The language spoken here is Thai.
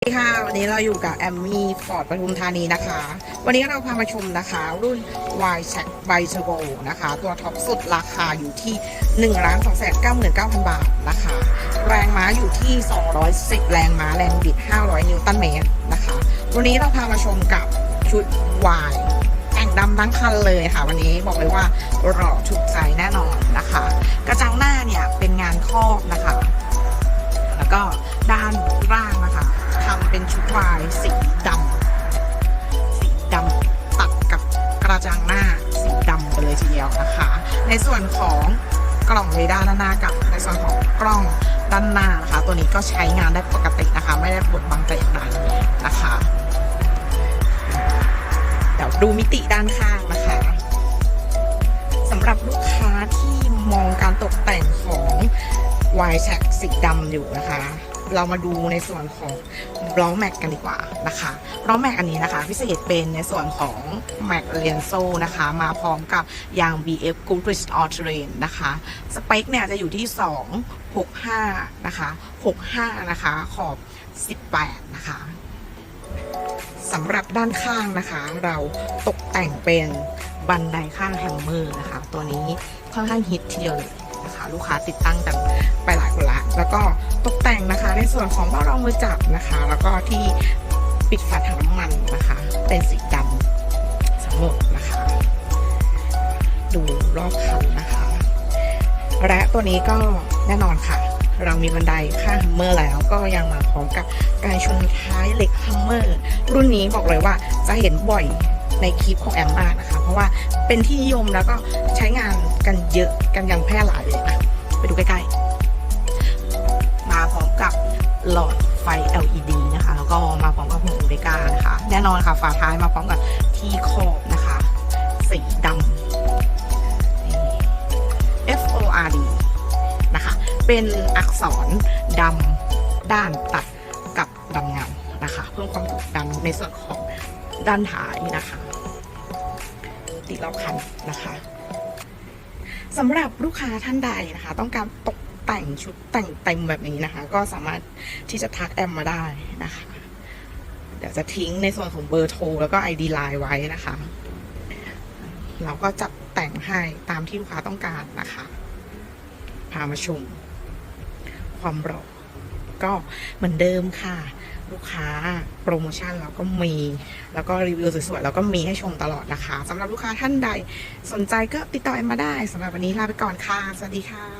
สวัสดีค่ะ วันนี้เราอยู่กับแอมมี่ฟอร์ดปทุมธานีนะคะ วันนี้เราพามาชมนะคะ รุ่น y c h e c b i t u r b o นะคะ ตัวท็อปสุดราคาอยู่ที่ 1 2 9 9 0 0 0 บาทนะคะ แรงม้าอยู่ที่ 210 แรงม้าแรงบิด 500 นิวตันเมตรนะคะ วันนี้เราพามาชมกับชุด Y แต่งดำทั้งคันเลยค่ะ วันนี้บอกเลยว่าหล่อถูกใจแน่นอนนะคะ กระจังหน้าเนี่ยเป็นงานครอบนะคะ วายสีดำสีดำตัดกับกระจังหน้าสีดำไปเลยทีเดียวนะคะ ในส่วนของกล่องเรดาร์ด้านหน้ากับในส่วนของกล้องด้านหน้านะคะ ตัวนี้ก็ใช้งานได้ปกตินะคะ ไม่ได้ปวดบังแต่อย่างใดนะคะเดี๋ยวดูมิติด้านข้างนะคะสำหรับลูกค้าที่มองการตกแต่งของวายแช็กสีดำอยู่นะคะ เรามาดูในส่วนของล้อแม็กกันดีกว่านะคะล้อแม็กอันนี้นะคะ พิเศษเป็นในส่วนของแม็กเรียนโซนะคะ มาพร้อมกับยาง BF Goodrich All Terrain นะคะ สเปคเนี่ยจะอยู่ที่ 2 65 นะคะ 65 นะคะ ขอบ 18 นะคะสำหรับด้านข้างนะคะ เราตกแต่งเป็นบันไดข้างแฮมเมอร์นะคะ ตัวนี้ค่อนข้างฮิตทีเดียวเลย นะคะ ลูกค้าติดตั้งกันไปหลายคนละ แล้วก็ตกแต่งนะคะในส่วนของเบ้ารองมือจับนะคะ แล้วก็ที่ปิดฝาถังน้ำมันนะคะ เป็นสีดำทั้งหมดนะคะ ดูรอบคันนะคะ และตัวนี้ก็แน่นอนค่ะ เรามีบันไดข้างฮัมเมอร์แล้วก็ยังมาพร้อมกับการชนท้ายเหล็กฮัมเมอร์รุ่นนี้บอกเลยว่าจะเห็นบ่อยในคลิปของแอมมากนะคะ เพราะว่าเป็นที่นิยมแล้วก็ใช้งาน กันเยอะกันอย่างแพร่หลายเลยอะไปดูใกล้ๆ มาพร้อมกับหลอดไฟ LED นะคะ แล้วก็มาพร้อมกับหูเบกานะคะ แน่นอนค่ะฝาท้ายมาพร้อมกับที่ขอบนะคะ สีดำ F O R D นะคะ เป็นอักษรดำด้านตัดกับดำเงานะคะ เพิ่มความดุดันในส่วนของด้านท้ายนะคะ ติดรอบคันนะคะ สำหรับลูกค้าท่านใดนะคะ ต้องการตกแต่งชุดแต่งเต็มแบบนี้นะคะ ก็สามารถที่จะทักแอมมาได้นะคะ เดี๋ยวจะทิ้งในส่วนของเบอร์โทรแล้วก็ ID ไลน์ไว้นะคะ เราก็จัดแต่งให้ตามที่ลูกค้าต้องการนะคะ พามาชมความหล่อก็เหมือนเดิมค่ะ ลูกค้า โปรโมชั่นเราก็มี แล้วก็รีวิวสวยๆเราก็มีให้ชมตลอดนะคะสำหรับลูกค้าท่านใดสนใจก็ติดต่อแอมมาได้สำหรับวันนี้ลาไปก่อนค่ะ สวัสดีค่ะ